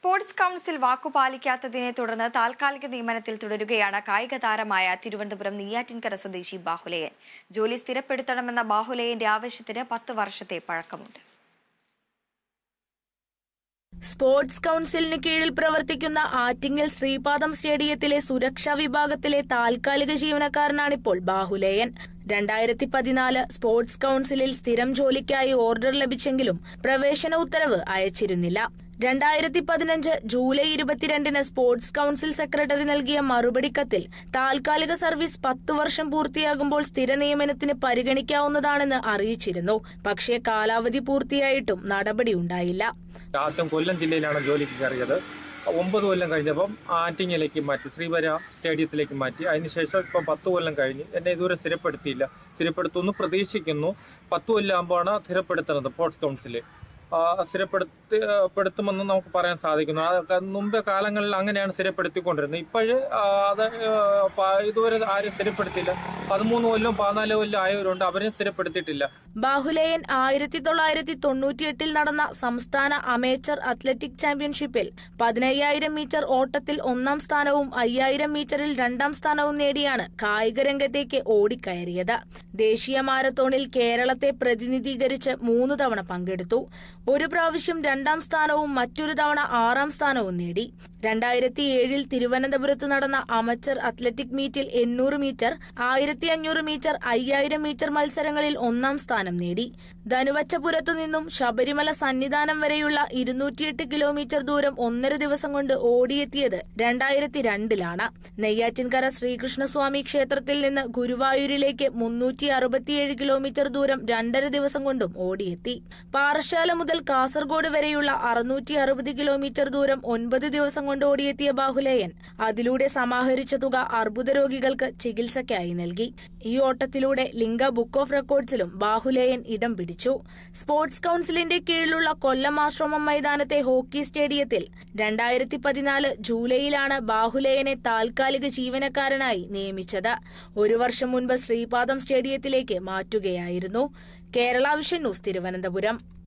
Sports council വാക്കുപാലിക്കാത്തതിനെ തുടർന്ന് താൽക്കാലിക നിയമനത്തിൽ തുടരുകയാണ് കായിക താരമായ തിരുവനന്തപുരം നെയ്യാറ്റിൻകര സ്വദേശി ബാഹുലയൻ. ജോലി സ്ഥിരപ്പെടുത്തണമെന്ന ബാഹുലയന്റെ ആവശ്യത്തിന് പത്ത് വർഷത്തെ പഴക്കമുണ്ട്. സ്പോർട്സ് കൗൺസിലിന് കീഴിൽ പ്രവർത്തിക്കുന്ന ആറ്റിങ്ങൽ ശ്രീപാദം സ്റ്റേഡിയത്തിലെ സുരക്ഷാ വിഭാഗത്തിലെ താൽക്കാലിക ജീവനക്കാരനാണിപ്പോൾ ബാഹുലേയൻ. രണ്ടായിരത്തി പതിനാല് സ്പോർട്സ് കൗൺസിലിൽ സ്ഥിരം ജോലിക്കായി ഓർഡർ ലഭിച്ചെങ്കിലും പ്രവേശന ഉത്തരവ് അയച്ചിരുന്നില്ല. രണ്ടായിരത്തി പതിനഞ്ച് ജൂലൈ ഇരുപത്തിരണ്ടിന് സ്പോർട്സ് കൌൺസിൽ സെക്രട്ടറി നൽകിയ മറുപടി കത്തിൽ താൽക്കാലിക സർവീസ് പത്ത് വർഷം പൂർത്തിയാകുമ്പോൾ സ്ഥിര നിയമനത്തിന് പരിഗണിക്കാവുന്നതാണെന്ന് അറിയിച്ചിരുന്നു. പക്ഷേ കാലാവധി പൂർത്തിയായിട്ടും നടപടിയുണ്ടായില്ല ആദ്യം കൊല്ലം ജില്ലയിലാണ് ജോലിക്ക് കയറിയത്. ഒമ്പത് കൊല്ലം കഴിഞ്ഞപ്പം ആറ്റിങ്ങിലേക്ക് മാറ്റി ശ്രീവര സ്റ്റേഡിയത്തിലേക്ക് മാറ്റി. അതിനുശേഷം ഇപ്പം പത്ത് കൊല്ലം കഴിഞ്ഞ് എന്നെ ഇതുവരെ സ്ഥിരപ്പെടുത്തിയില്ല. സ്ഥിരപ്പെടുത്തുമെന്ന് പ്രതീക്ഷിക്കുന്നു. പത്ത് കൊല്ലം ആകുമ്പോഴാണ് സ്ഥിരപ്പെടുത്തുന്നത് സ്പോർട്സ് കൗൺസിൽ. ആ, സ്ഥിരപ്പെടുത്തി ആ, പെടുത്തുമെന്ന് നമുക്ക് പറയാൻ സാധിക്കുന്നു. അതൊക്കെ മുമ്പ് കാലങ്ങളിൽ അങ്ങനെയാണ് സ്ഥിരപ്പെടുത്തിക്കൊണ്ടിരുന്നത്. ഇപ്പോഴ് അത് ഇതുവരെ ആരും സ്ഥിരപ്പെടുത്തിയില്ല. പതിമൂന്ന് കൊല്ലം പതിനാല് കൊല്ലം ആയവരുണ്ട്. അവരെയും സ്ഥിരപ്പെടുത്തിയിട്ടില്ല. ബാഹുലേയൻ ആയിരത്തി തൊള്ളായിരത്തി തൊണ്ണൂറ്റിയെട്ടിൽ നടന്ന സംസ്ഥാന അമേച്ചർ അത്ലറ്റിക് ചാമ്പ്യൻഷിപ്പിൽ പതിനയ്യായിരം മീറ്റർ ഓട്ടത്തിൽ ഒന്നാം സ്ഥാനവും അയ്യായിരം മീറ്ററിൽ രണ്ടാം സ്ഥാനവും നേടിയാണ് കായിക രംഗത്തേക്ക് ഓടിക്കയറിയത്. ദേശീയ മാരത്തോണിൽ കേരളത്തെ പ്രതിനിധീകരിച്ച് മൂന്ന് തവണ പങ്കെടുത്തു. ഒരു പ്രാവശ്യം രണ്ടാം സ്ഥാനവും മറ്റൊരു തവണ ആറാം സ്ഥാനവും നേടി. രണ്ടായിരത്തി ഏഴിൽ തിരുവനന്തപുരത്ത് നടന്ന അമച്ചർ അത്ലറ്റിക് മീറ്റിൽ എണ്ണൂറ് മീറ്റർ ആയിരത്തി അഞ്ഞൂറ് മീറ്റർ അയ്യായിരം മീറ്റർ മത്സരങ്ങളിൽ ഒന്നാം സ്ഥാനം നേടി. ധനുവച്ചപുരത്തു നിന്നും ശബരിമല സന്നിധാനം വരെയുള്ള ഇരുന്നൂറ്റിയെട്ട് കിലോമീറ്റർ ദൂരം ഒന്നര ദിവസം കൊണ്ട് ഓടിയെത്തിയത് രണ്ടായിരത്തി രണ്ടിലാണ് നെയ്യാറ്റിൻകര ശ്രീകൃഷ്ണസ്വാമി ക്ഷേത്രത്തിൽ നിന്ന് ഗുരുവായൂരിലേക്ക് മുന്നൂറ്റി അറുപത്തിയേഴ് കിലോമീറ്റർ ദൂരം രണ്ടര ദിവസം കൊണ്ടും ഓടിയെത്തി. പാറശാല മുതൽ കാസർഗോഡ് വരെയുള്ള അറുന്നൂറ്റി അറുപത് കിലോമീറ്റർ ദൂരം ഒൻപത് ദിവസം കൊണ്ട് ഓടിയെത്തിയ ബാഹുലേയൻ അതിലൂടെ സമാഹരിച്ച തുക അർബുദ രോഗികൾക്ക് ചികിത്സയ്ക്കായി നൽകി. ഈ ഓട്ടത്തിലൂടെ ലിംഗ ബുക്ക് ഓഫ് റെക്കോർഡ്സിലും ബാഹുലേയൻ ഇടം പിടിച്ചു. സ്പോർട്സ് കൌൺസിലിന്റെ കീഴിലുള്ള കൊല്ലം ആശ്രമം മൈതാനത്തെ ഹോക്കി സ്റ്റേഡിയത്തിൽ രണ്ടായിരത്തി പതിനാല് ജൂലൈയിലാണ് ബാഹുലേയനെ താൽക്കാലിക ജീവനക്കാരനായി നിയമിച്ചത്. ഒരു വർഷം മുൻപ് ശ്രീപാദം സ്റ്റേഡിയത്തിലേക്ക് മാറ്റുകയായിരുന്നു. Kerala vision news Thiruvananthapuram.